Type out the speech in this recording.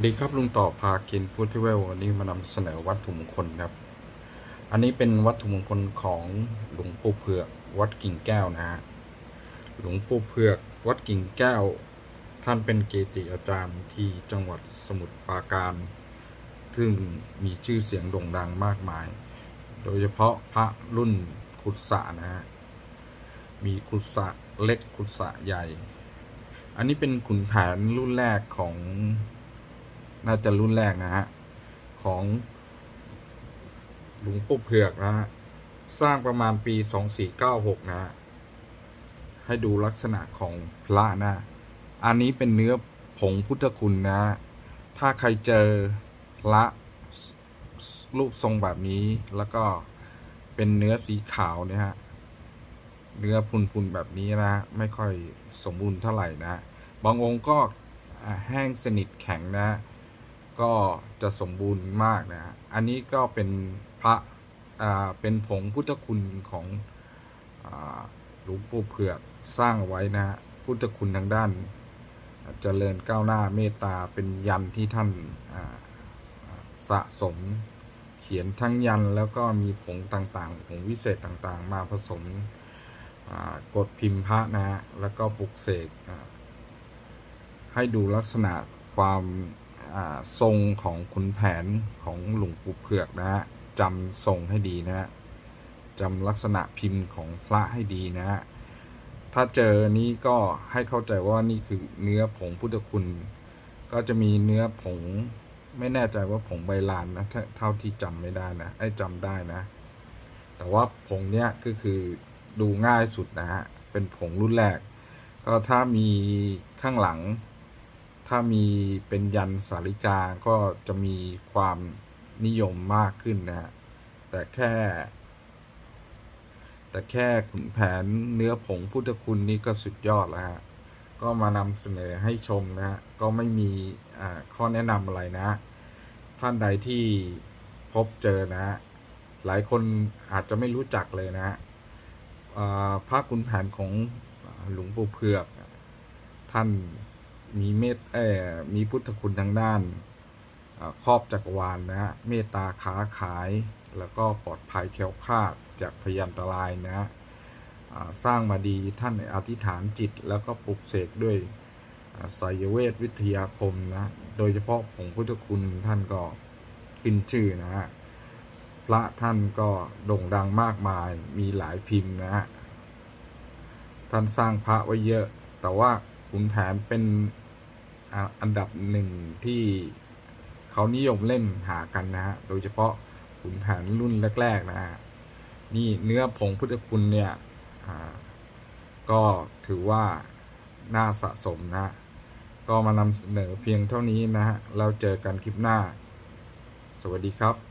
ัสดีครับลุงต่อพากินพุทธิเวลวันนี้มานำเสนอวัตถุมงคลครับ อันนี้เป็นวัตถุมงคลของหลวงปู่เผือกวัดกิ่งแก้วนะฮะหลวงปู่เผือกวัดกิ่งแก้ว ท่านเป็นเกจิอาจารย์ที่จังหวัดสมุทรปราการ ซึ่งมีชื่อเสียงโด่งดังมากมาย โดยเฉพาะพระรุ่นขุดสะนะฮะมีขุดสะเล็กขุดสะใหญ่ อันนี้เป็นขุนแผนรุ่นแรกของ น่าจะรุ่นแรกนะฮะ ของหลวงปู่เผือกนะฮะ สร้างประมาณปี 2496 นะฮะ ให้ดูลักษณะของพระนะ อันนี้เป็นเนื้อผงพุทธคุณนะ ถ้าใครเจอพระรูปทรงแบบนี้แล้วก็เป็นเนื้อสีขาวเนี่ยฮะ เนื้อพุนๆแบบนี้นะไม่ค่อยสมบูรณ์เท่าไหร่นะ บางองค์ก็แห้งสนิทแข็งนะ ก็จะสมบูรณ์มากนะฮะอันนี้ก็เป็นพระอ่าเป็นผงพุทธคุณของอาหลวงปู่เผือกสร้างเอาไว้นะฮะพุทธคุณทางด้านเจริญก้าวหน้าเมตตาเป็นยันที่ท่านอ่าสะสมเขียนทั้งยันแล้วก็มีผงต่างๆผงวิเศษต่างๆ มาผสมอ่ากดพิมพ์พระนะฮะแล้วก็ปลุกเสกอ่าให้ดูลักษณะความ ทรงของขุนแผนของหลวงปู่เผือกนะฮะจำทรงให้ดีนะฮะจำลักษณะพิมพ์ของพระให้ดีนะฮะถ้าเจอนี้ก็ให้เข้าใจว่านี่คือเนื้อผงพุทธคุณ ก็จะมีเนื้อผงไม่แน่ใจว่าผงใบลานนะถ้าเท่าที่จำไม่ได้นะไอ้จำได้นะ แต่ว่าผงเนี้ยก็คือดูง่ายสุดนะฮะเป็นผงรุ่นแรก ก็ถ้ามีข้างหลัง ถ้ามีเป็นยันสาริกาก็จะมีความนิยมมากขึ้นนะฮะแต่แค่ แต่แค่ขุนแผนเนื้อผงพุทธคุณนี่ก็สุดยอดแล้วฮะก็มานำเสนอให้ชมนะฮะก็ไม่มีข้อแนะนำอะไรนะ ท่านใดที่พบเจอนะฮะหลายคนอาจจะไม่รู้จักเลยนะฮะพระขุนแผนของหลวงปู่เผือกท่าน มีเมตเออมีพุทธคุณทางด้านครอบจักรวาลนะฮะเมตตาค้าขายแล้วก็ปลอดภัยแคล้วคลาดจากพยันตรายนะฮะสร้างมาดีท่านอธิษฐานจิตแล้วก็ปลุกเสกด้วยอ่าไสยเวทวิทยาคมนะ โดยเฉพาะผงพุทธคุณท่านก็ขึ้นชื่อนะฮะ พระท่านก็โด่งดังมากมายมีหลายพิมพ์นะฮะ ท่านสร้างพระไว้เยอะแต่ว่า ขุนแผนเป็นอันดับหนึ่งที่เขานิยมเล่นหากันนะฮะ โดยเฉพาะขุนแผนรุ่นแรก ๆ นะฮะ นี่เนื้อผงพุทธคุณเนี่ยก็ถือว่าน่าสะสมนะฮะก็มานำเสนอเพียงเท่านี้นะฮะแล้วเจอกันคลิปหน้า สวัสดีครับ